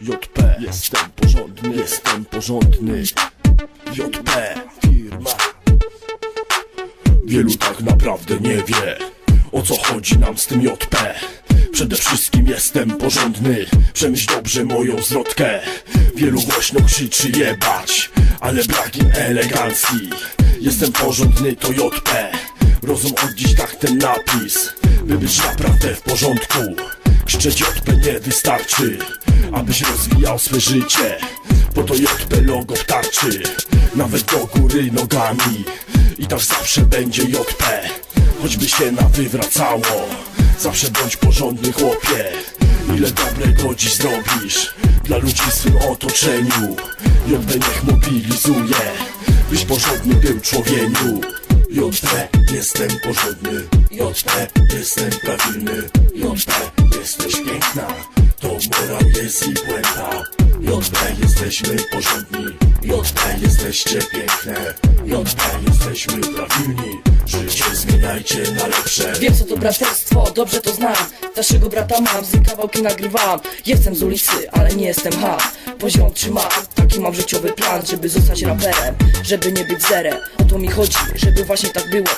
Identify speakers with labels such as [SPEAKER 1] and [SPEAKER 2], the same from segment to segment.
[SPEAKER 1] JP Jestem porządny, jestem porządny. JP Firma. Wielu tak naprawdę nie wie O co chodzi nam z tym JP Przede wszystkim jestem porządny Przemyśl dobrze moją zwrotkę. Wielu głośno krzyczy jebać Ale brak im elegancji. Jestem porządny to JP Rozum od dziś tak ten napis By być naprawdę w porządku. Krzyczeć JP nie wystarczy Abyś rozwijał swe życie. Po to JP logo tarczy Nawet do góry nogami. I tak zawsze będzie JP Choćby się na wywracało. Zawsze bądź porządny chłopie Ile dobrego dziś zrobisz. Dla ludzi w swym otoczeniu JP niech mobilizuje Byś porządny był człowieniu. JP jestem porządny. JP jestem prawilny. JP jesteś piękna jest i błęda. JP jesteśmy porządni. JP jesteście piękne. JP jesteśmy prawilni Życie zmieniajcie na lepsze.
[SPEAKER 2] Wiem co to braterstwo, dobrze to znam. Starszego brata mam, z kawałki nagrywam Jestem z ulicy, ale nie jestem ham Poziom trzymam, taki mam życiowy plan Żeby zostać raperem, żeby nie być zerem. O to mi chodzi, żeby właśnie tak było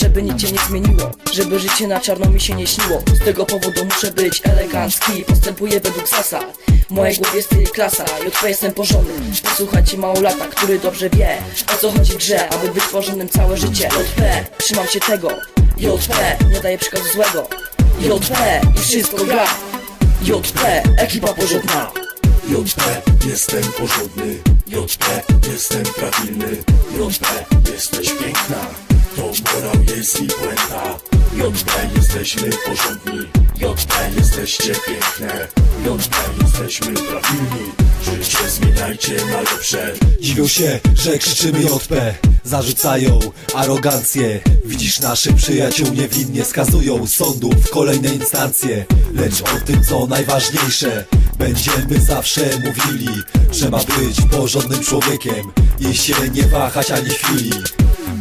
[SPEAKER 2] żeby nic cię nie zmieniło Żeby życie na czarno mi się nie śniło. Z tego powodu muszę być elegancki. Postępuję według zasad. W mojej głowie styl klasa. JP jestem porządny. Posłuchajcie małolata, który dobrze wie O co chodzi w grze, aby być całe życie. JP, trzymam się tego. JP, nie daje przekazu złego. JP i wszystko gra. JP, ekipa porządna.
[SPEAKER 1] JP jestem porządny. JP jestem prawilny. JP jesteś piękna To morał jest i błęda JP jesteśmy porządni. JP jesteście piękne. JP jesteśmy prawilni Życie zmieniajcie na lepsze
[SPEAKER 3] Dziwią się, że krzyczymy JP Zarzucają arogancję. Widzisz naszych przyjaciół niewinnie skazują sądów w kolejne instancje. Lecz o tym co najważniejsze Będziemy zawsze mówili Trzeba być porządnym człowiekiem. I się nie wahać ani chwili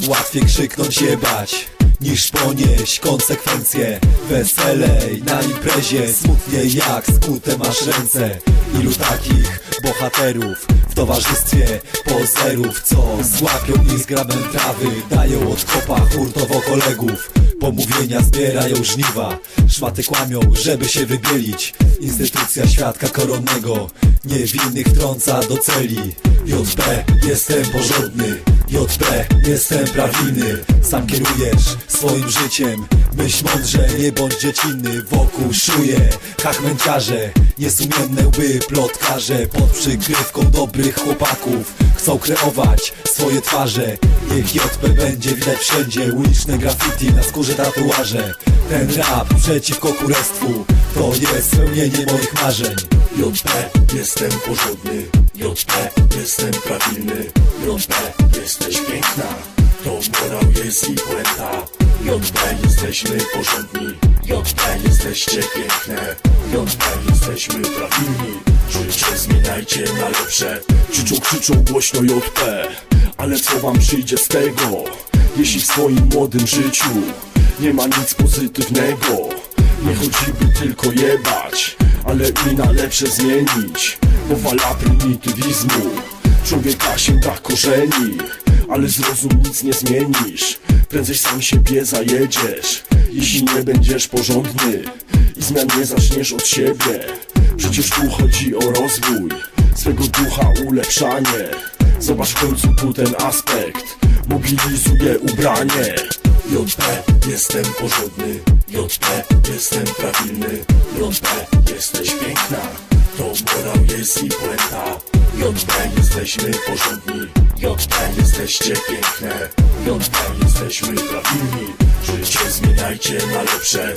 [SPEAKER 3] Łatwiej krzyknąć się bać niż ponieść konsekwencje. Weselej na imprezie Smutniej jak skute masz ręce. Ilu takich bohaterów W towarzystwie pozerów Co złapią i z grabem trawy Dają od kopa hurtowo kolegów. Pomówienia zbierają żniwa Szmaty kłamią, żeby się wybielić. Instytucja świadka koronnego Niewinnych trąca do celi. JP, jestem porządny JP, jestem prawilny Sam kierujesz swoim życiem. Myśl mądrze, nie bądź dziecinny. Wokół szuje hachmęciarze Niesumienne łby plotkarze. Pod przykrywką dobrych chłopaków Chcą kreować swoje twarze. Niech JP będzie widać wszędzie Uliczne graffiti, na skórze tatuaże. Ten rap przeciwko kurestwu To jest spełnienie moich marzeń.
[SPEAKER 1] JP jestem porządny jesteśmy porządni. JP jesteście piękne. JP jesteśmy prawilni Życie zmieniajcie na lepsze. Krzyczą, krzyczą głośno JP Ale co wam przyjdzie z tego? Jeśli w swoim młodym życiu Nie ma nic pozytywnego nie chodzi by tylko jebać Ale i na lepsze zmienić. Bo fala prymitywizmu Człowieka się tak korzeni Ale zrozum nic nie zmienisz. Prędzej sam siebie zajedziesz. Jeśli nie będziesz porządny I zmian nie zaczniesz od siebie Przecież tu chodzi o rozwój. Swego ducha ulepszanie. Zobacz w końcu tu ten aspekt. Mobilizuje ubranie. JP jestem porządny. JP jestem prawilny. JP jesteś piękna. To morał jest i błęda JP jesteśmy porządni JP jesteście piękne. JP jesteśmy prawilni Życie zmieniajcie na lepsze